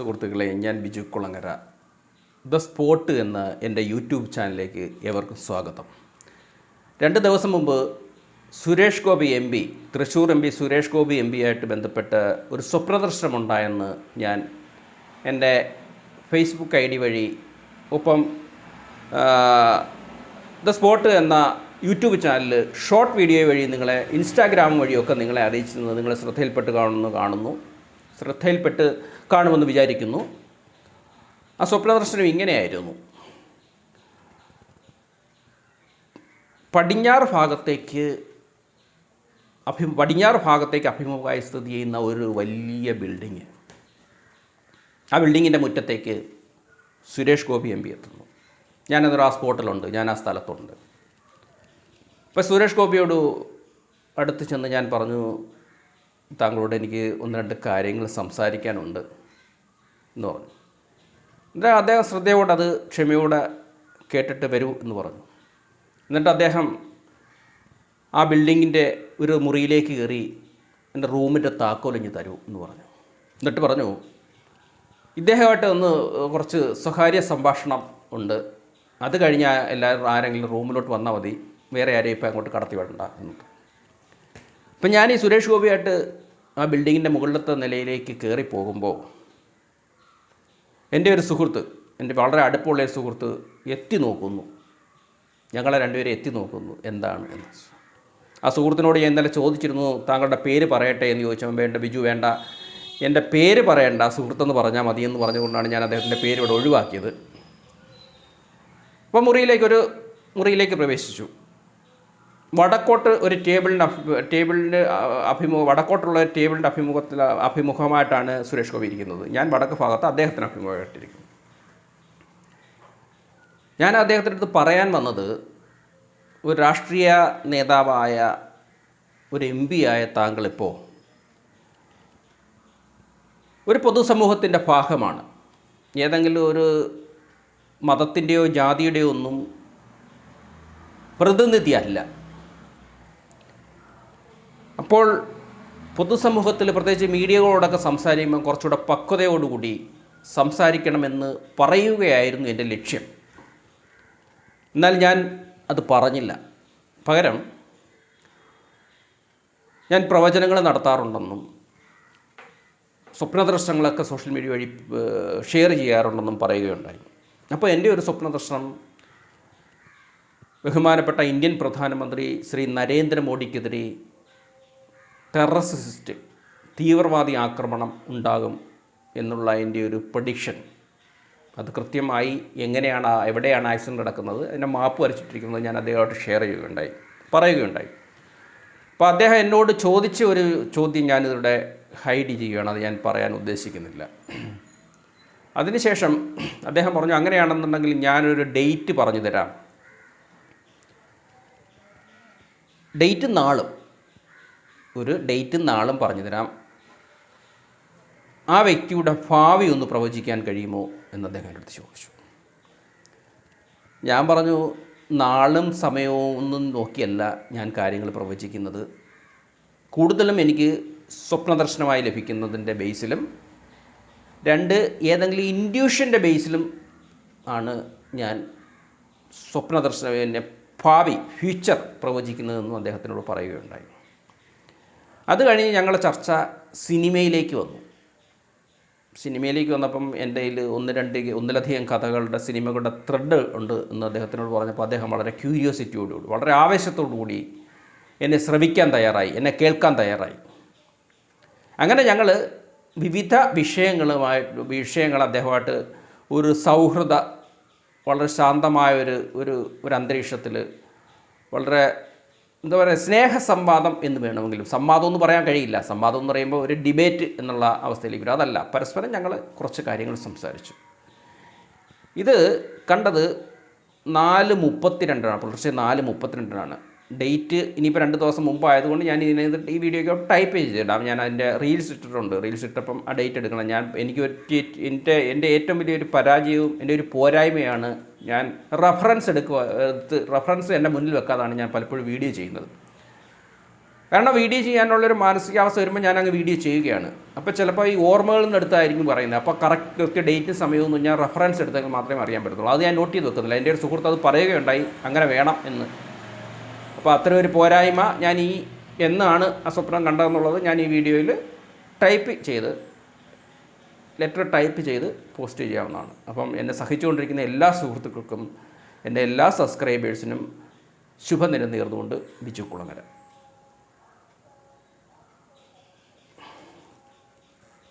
സുഹൃത്തുക്കളെ ഞാൻ Biju Kulangara. The spot എന്ന എന്റെ യൂട്യൂബ് ചാനലിലേക്ക് ഏവർക്കും സ്വാഗതം. രണ്ട് ദിവസം മുമ്പ് Suresh Gopi M P Thrissur M P Suresh Gopi M പിയായിട്ട് ബന്ധപ്പെട്ട് ഒരു സ്വപ്രദർശനമുണ്ടായെന്ന് ഞാൻ എന്റെ ഫേസ്ബുക്ക് ഐ ഡി വഴി ഒപ്പം ദ സ്പോട്ട് എന്ന യൂട്യൂബ് ചാനലിൽ ഷോർട്ട് വീഡിയോ വഴി നിങ്ങളെ ഇൻസ്റ്റാഗ്രാം വഴിയൊക്കെ നിങ്ങളെ അറിയിച്ചിരുന്നത് നിങ്ങളെ ശ്രദ്ധയിൽപ്പെട്ട് കാണുന്നു കാണുന്നു. ശ്രദ്ധയിൽപ്പെട്ട് കാണുമെന്ന് വിചാരിക്കുന്നു. ആ സ്വപ്നദർശനം ഇങ്ങനെയായിരുന്നു. പടിഞ്ഞാറ് ഭാഗത്തേക്ക് അഭി പടിഞ്ഞാറ് ഭാഗത്തേക്ക് അഭിമുഖമായി സ്ഥിതി ചെയ്യുന്ന ഒരു വലിയ ബിൽഡിങ്. ആ ബിൽഡിങ്ങിന്റെ മുറ്റത്തേക്ക് സുരേഷ് ഗോപി എം പി എത്തുന്നു. ഞാനതൊരു ആ സ്പോട്ടിലുണ്ട് ഞാൻ ആ സ്ഥലത്തുണ്ട്. അപ്പോൾ സുരേഷ് ഗോപിയോട് അടുത്ത് ചെന്ന് ഞാൻ പറഞ്ഞു താങ്കളോട് എനിക്ക് ഒന്ന് രണ്ട് കാര്യങ്ങൾ സംസാരിക്കാനുണ്ട്. എന്ന് പറഞ്ഞു. എന്നിട്ട് അദ്ദേഹം ശ്രദ്ധയോടെ അത് ക്ഷമയോടെ കേട്ടിട്ട് വരൂ എന്ന് പറഞ്ഞു. എന്നിട്ട് അദ്ദേഹം ആ ബിൽഡിങ്ങിന്റെ ഒരു മുറിയിലേക്ക് കയറി എന്റെ റൂമിന്റെ താക്കോലിഞ്ഞ് തരൂ എന്ന് പറഞ്ഞു. എന്നിട്ട് പറഞ്ഞു ഇദ്ദേഹമായിട്ട് ഒന്ന് കുറച്ച് സ്വകാര്യ സംഭാഷണം ഉണ്ട്. അത് കഴിഞ്ഞാൽ എല്ലാവരും ആരെങ്കിലും റൂമിലോട്ട് വന്നാൽ മതി. വേറെ ആരെയും ഇപ്പം അങ്ങോട്ട് കടത്തി വിടണ്ട. എന്ന് അപ്പം ഞാൻ ഈ സുരേഷ് ഗോപിയായിട്ട് ആ ബിൽഡിങ്ങിന്റെ മുകളിലത്തെ നിലയിലേക്ക് കയറി പോകുമ്പോൾ എന്റെ ഒരു സുഹൃത്ത് എന്റെ വളരെ അടുപ്പമുള്ള ഒരു സുഹൃത്ത് എത്തി നോക്കുന്നു. ഞങ്ങളെ രണ്ടുപേരെ എത്തി നോക്കുന്നു എന്താണ് എന്ന്. ആ സുഹൃത്തിനോട് ഞാൻ ഇന്നലെ ചോദിച്ചിരുന്നു താങ്കളുടെ പേര് പറയട്ടെ എന്ന് ചോദിച്ചപ്പോൾ വേണ്ട ബിജു വേണ്ട. എന്റെ പേര് പറയണ്ട സുഹൃത്തെന്ന് പറഞ്ഞാൽ മതി എന്ന് പറഞ്ഞുകൊണ്ടാണ് ഞാൻ അദ്ദേഹത്തിന്റെ പേര് ഇവിടെ ഒഴിവാക്കിയത്. അപ്പം മുറിയിലേക്ക് ഒരു മുറിയിലേക്ക് പ്രവേശിച്ചു. വടക്കോട്ട് ഒരു ടേബിളിന്റെ അഭി- ടേബിളിന്റെ അഭിമുഖം വടക്കോട്ടുള്ള ഒരു ടേബിളിന്റെ അഭിമുഖത്തിൽ അഭിമുഖമായിട്ടാണ് സുരേഷ് ഗോപി ഇരിക്കുന്നത്. ഞാൻ വടക്ക് ഭാഗത്ത് അദ്ദേഹത്തിന് അഭിമുഖമായിട്ടിരിക്കുന്നു. ഞാൻ അദ്ദേഹത്തിന്റെ അടുത്ത് പറയാൻ വന്നത് ഒരു രാഷ്ട്രീയ നേതാവായ ഒരു എം പി ആയ താങ്കളിപ്പോൾ ഒരു പൊതുസമൂഹത്തിന്റെ ഭാഗമാണ്. ഏതെങ്കിലും ഒരു മതത്തിന്റെയോ ജാതിയുടെയോ ഒന്നും പ്രതിനിധിയല്ല. അപ്പോൾ പൊതുസമൂഹത്തിൽ പ്രത്യേകിച്ച് മീഡിയകളോടൊക്കെ സംസാരിക്കുമ്പോൾ കുറച്ചുകൂടെ പക്വതയോടുകൂടി സംസാരിക്കണമെന്ന് പറയുകയായിരുന്നു എന്റെ ലക്ഷ്യം. എന്നാൽ ഞാൻ അത് പറഞ്ഞില്ല. പകരം ഞാൻ പ്രവചനങ്ങൾ നടത്താറുണ്ടെന്നും സ്വപ്നദർശനങ്ങളൊക്കെ സോഷ്യൽ മീഡിയ വഴി ഷെയർ ചെയ്യാറുണ്ടെന്നും പറയുകയുണ്ടായി. അപ്പോൾ എന്റെ ഒരു സ്വപ്നദർശനം ബഹുമാനപ്പെട്ട ഇന്ത്യൻ പ്രധാനമന്ത്രി ശ്രീ നരേന്ദ്രമോദിക്കെതിരെ ടെററിസ്റ്റ് തീവ്രവാദി ആക്രമണം ഉണ്ടാകും എന്നുള്ള എന്റെ ഒരു പ്രഡിക്ഷൻ അത് കൃത്യമായി എങ്ങനെയാണ് എവിടെയാണ് ആക്സിഡന്റ് നടക്കുന്നത് അതിന്റെ മാപ്പ് വരച്ചിട്ടിരിക്കുന്നത് ഞാൻ അദ്ദേഹമായിട്ട് ഷെയർ ചെയ്യുകയുണ്ടായി പറയുകയുണ്ടായി. അപ്പോൾ അദ്ദേഹം എന്നോട് ചോദിച്ച ഒരു ചോദ്യം ഞാനിതിവിടെ ഹൈഡ് ചെയ്യുകയാണ് അത് ഞാൻ പറയാൻ ഉദ്ദേശിക്കുന്നില്ല. അതിനുശേഷം അദ്ദേഹം പറഞ്ഞു അങ്ങനെയാണെന്നുണ്ടെങ്കിൽ ഞാനൊരു ഡേറ്റ് പറഞ്ഞു തരാം. ഡേറ്റ് നാളും ഒരു ഡേറ്റും നാളും പറഞ്ഞു തരാം. ആ വ്യക്തിയുടെ ഭാവി ഒന്ന് പ്രവചിക്കാൻ കഴിയുമോ എന്ന് അദ്ദേഹം എന്റെ അടുത്ത് ചോദിച്ചു. ഞാൻ പറഞ്ഞു നാളും സമയവും ഒന്നും നോക്കിയല്ല ഞാൻ കാര്യങ്ങൾ പ്രവചിക്കുന്നത്. കൂടുതലും എനിക്ക് സ്വപ്നദർശനമായി ലഭിക്കുന്നതിന്റെ ബേസിലും രണ്ട് ഏതെങ്കിലും ഇൻഡ്യൂഷന്റെ ബേസിലും ആണ് ഞാൻ സ്വപ്നദർശനം ഭാവി ഫ്യൂച്ചർ പ്രവചിക്കുന്നതെന്നും അദ്ദേഹത്തിനോട് പറയുകയുണ്ടായി. അത് കഴിഞ്ഞ് ഞങ്ങളുടെ ചർച്ച സിനിമയിലേക്ക് വന്നു. സിനിമയിലേക്ക് വന്നപ്പം എന്റെ കയ്യിൽ ഒന്ന് രണ്ട് ഒന്നിലധികം കഥകളുടെ സിനിമകളുടെ ത്രെഡ് ഉണ്ട് എന്ന് അദ്ദേഹത്തിനോട് പറഞ്ഞപ്പോൾ അദ്ദേഹം വളരെ ക്യൂരിയോസിറ്റിയോടുകൂടി വളരെ ആവേശത്തോടു കൂടി എന്നെ ശ്രവിക്കാൻ തയ്യാറായി എന്നെ കേൾക്കാൻ തയ്യാറായി. അങ്ങനെ ഞങ്ങൾ വിവിധ വിഷയങ്ങളുമായി വിഷയങ്ങൾ അദ്ദേഹമായിട്ട് ഒരു സൗഹൃദ വളരെ ശാന്തമായ ഒരു ഒരു ഒരു അന്തരീക്ഷത്തിൽ വളരെ എന്താ പറയുക സ്നേഹസംവാദം എന്ന് വേണമെങ്കിലും സംവാദം എന്ന് പറയാൻ കഴിയില്ല. സംവാദം എന്ന് പറയുമ്പോൾ ഒരു ഡിബേറ്റ് എന്നുള്ള അവസ്ഥയിലേക്ക് വരും. അതല്ല പരസ്പരം ഞങ്ങൾ കുറച്ച് കാര്യങ്ങൾ സംസാരിച്ചു. ഇത് കണ്ടത് നാല് മുപ്പത്തിരണ്ടാണ് പുലർച്ചെ നാല് മുപ്പത്തിരണ്ടിനാണ്. ഡേറ്റ് ഇനിയിപ്പോൾ രണ്ട് ദിവസം മുമ്പ് ആയതുകൊണ്ട് ഞാൻ ഇതിനകത്ത് ഈ വീഡിയോയ്ക്ക് ടൈപ്പ് ചെയ്തിടാം ഞാൻ അതിന്റെ റീൽസ് ഇട്ടിട്ടുണ്ട്. റീൽസ് ഇട്ടപ്പം ആ ഡേറ്റ് എടുക്കണം. ഞാൻ എനിക്ക് എന്റെ എന്റെ ഏറ്റവും വലിയൊരു പരാജയവും എന്റെ ഒരു പോരായ്മയാണ് ഞാൻ റഫറൻസ് എടുക്കുക എടുത്ത് റഫറൻസ് എന്റെ മുന്നിൽ വെക്കാതാണ് ഞാൻ പലപ്പോഴും വീഡിയോ ചെയ്യുന്നത്. കാരണം വീഡിയോ ചെയ്യാനുള്ളൊരു മാനസികാവസ്ഥ വരുമ്പോൾ ഞാൻ അങ്ങ് വീഡിയോ ചെയ്യുകയാണ്. അപ്പോൾ ചിലപ്പോൾ ഈ ഓർമ്മകളിൽ നിന്ന് എടുത്തായിരിക്കും പറയുന്നത്. അപ്പോൾ കറക്റ്റ് കൃത്യ ഡേറ്റും സമയവും ഞാൻ റഫറൻസ് എടുത്തെങ്കിൽ മാത്രമേ അറിയാൻ പറ്റത്തുള്ളൂ. അത് ഞാൻ നോട്ട് ചെയ്ത് വെക്കുന്നില്ല. എന്റെ ഒരു സുഹൃത്ത് അത് പറയുകയുണ്ടായി അങ്ങനെ വേണം എന്ന്. അപ്പോൾ അത്തരം ഒരു പോരായ്മ ഞാൻ ഈ എന്നാണ് ആ സ്വപ്നം കണ്ടതെന്നുള്ളത് ഞാൻ ഈ വീഡിയോയിൽ ടൈപ്പ് ചെയ്ത് ലെറ്റർ ടൈപ്പ് ചെയ്ത് പോസ്റ്റ് ചെയ്യാവുന്നതാണ്. അപ്പം എന്നെ സഹിച്ചുകൊണ്ടിരിക്കുന്ന എല്ലാ സുഹൃത്തുക്കൾക്കും എന്റെ എല്ലാ സബ്സ്ക്രൈബേഴ്സിനും ശുഭനിര നേർന്നുകൊണ്ട് ബിജു കുളങ്ങര.